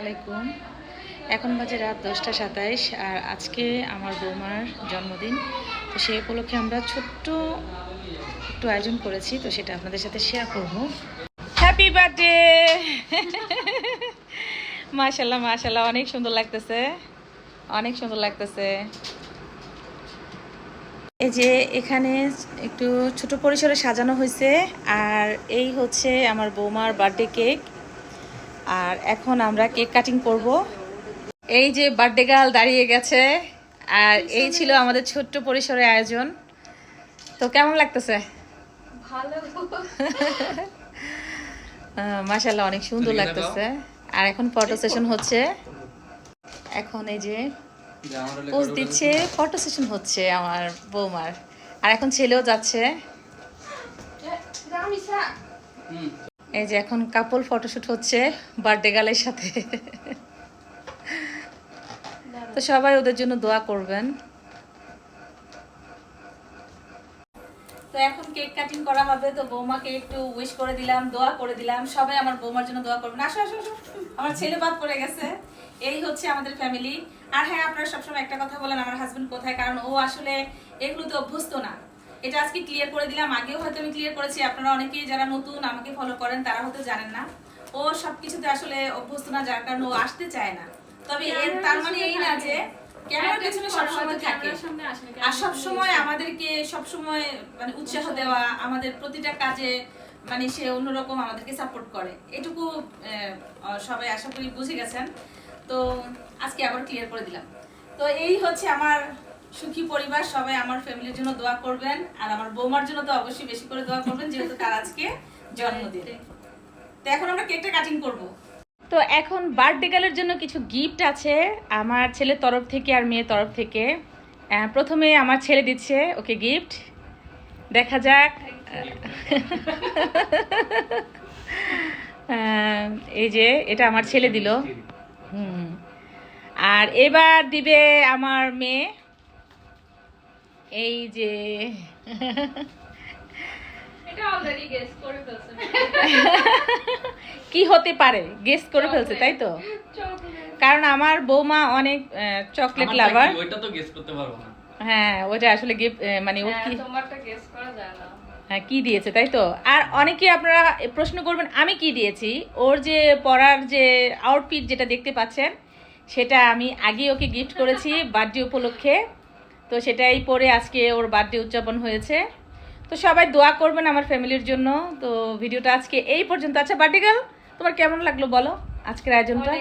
আলাইকুম। এখন বাজে রাত দশটা সাতাইশ আর আজকে আমার বৌমার জন্মদিন। তো সেই উপলক্ষে আমরা ছোট্ট একটু আয়োজন করেছি, তো সেটা আপনাদের সাথে শেয়ার করব। হ্যাপি বার্থডে মাশাল্লাহ মাশাল্লাহ অনেক সুন্দর লাগতেছে। অনেক সুন্দর লাগতেছে। এই যে এখানে একটু ছোট পরিসরে সাজানো হয়েছে, আর এই হচ্ছে আমার বৌমার বার্থডে কেক আর এখন আমরা কেক কাটিং করব। এই যে বার্থডে গার্ল দাঁড়িয়ে গেছে আর এই ছিল আমাদের ছোট্ট পরিসরে আয়োজন। তো কেমন লাগতেছে? ভালো। মাশাল্লাহ অনেক সুন্দর লাগতেছে। আর এখন ফটো সেশন হচ্ছে। এখন এই যে পোজ দিচ্ছে ফটো সেশন হচ্ছে আমার বৌমার। আর এখন ছেলেও যাচ্ছে। এই যে এখন কাপল ফটোশুট হচ্ছে বার্থডে গালের সাথে। তো সবাই ওদের জন্য দোয়া করবেন। তো এখন কেক কাটিং করা হবে, তো বৌমাকে একটু উইশ করে দিলাম, দোয়া করে দিলাম। সবাই আমার বৌমার জন্য দোয়া করবেন। আসো আসো আসো আমার ছেলে বাদ পড়ে গেছে। এই হচ্ছে আমাদের ফ্যামিলি আর হ্যাঁ আপনারা সবসময় একটা কথা বলেন, আমার হাজবেন্ড কোথায়? কারণ ও আসলে এগুলোতে অভ্যস্ত না। এটা আজকে ক্লিয়ার করে দিলাম। আগেও হয়তো আমি ক্লিয়ার করেছি আপনারা অনেকেই যারা নতুন আমাকে ফলো করেন তারা হয়তো জানেন না। ও সবকিছুতে আসলে অভ্যস্ত না যার কারণে ও আসতে চায় না। তবে এর তার মানে এই না যে ক্যামেরার পেছনে সবসময় থাকে। আর সব সময় আমাদেরকে সব সময় মানে উৎসাহ দেওয়া আমাদের প্রতিটা কাজে মানে সে অন্যরকম আমাদেরকে সাপোর্ট করে। এটুকু সবাই আশা করি বুঝে গেছেন। তো আজকে আবার ক্লিয়ার করে দিলাম। তো এই হচ্ছে আমার সুখী পরিবার, সবাই আমার ফ্যামিলির জন্য দোয়া করবেন। আর আমার বৌমার জন্য তো অবশ্যই বেশি করে দোয়া করবেন, যেহেতু তার আজকে জন্মদিন। তো এখন আমরা কেকটা কাটিং করব। তো এখন বার্থডে গার্লের জন্য কিছু গিফট আছে আমার ছেলের তরফ থেকে আর মেয়ের তরফ থেকে। প্রথমে আমার ছেলে দিচ্ছে ওকে গিফট দেখা যাক। এই যে এটা আমার ছেলে দিল। হুম। আর এবার দিবে আমার মেয়ে। এই যে। এটা অলরেডি গেস করে ফেলছেন কি হতে পারে? গেস করে ফেলছে তাই তো? কারণ আমার বৌমা অনেক চকলেট লাভার ওইটা তো গেস করতে পারব না। হ্যাঁ ওটা আসলে গিফট মানে ও কি তোমারটা গেস করা যায় না। হ্যাঁ কি দিয়েছে তাই তো? আর অনেকে আপনারা প্রশ্ন করবেন আমি কি দিয়েছি? ওর যে পরার যে আউটফিট যেটা দেখতে পাচ্ছেন সেটা আমি আগে ওকে গিফট করেছি বার্থডে উপলক্ষে। তো সেটাই পরে আজকে ওর বার্থডে উদযাপন হয়েছে। তো সবাই দোয়া করবেন আমার ফ্যামিলির জন্য। তো ভিডিওটা আজকে এই পর্যন্ত। আচ্ছা বার্থডে গেল তোমার কেমন লাগল বলো? আজকের আয়োজনটা?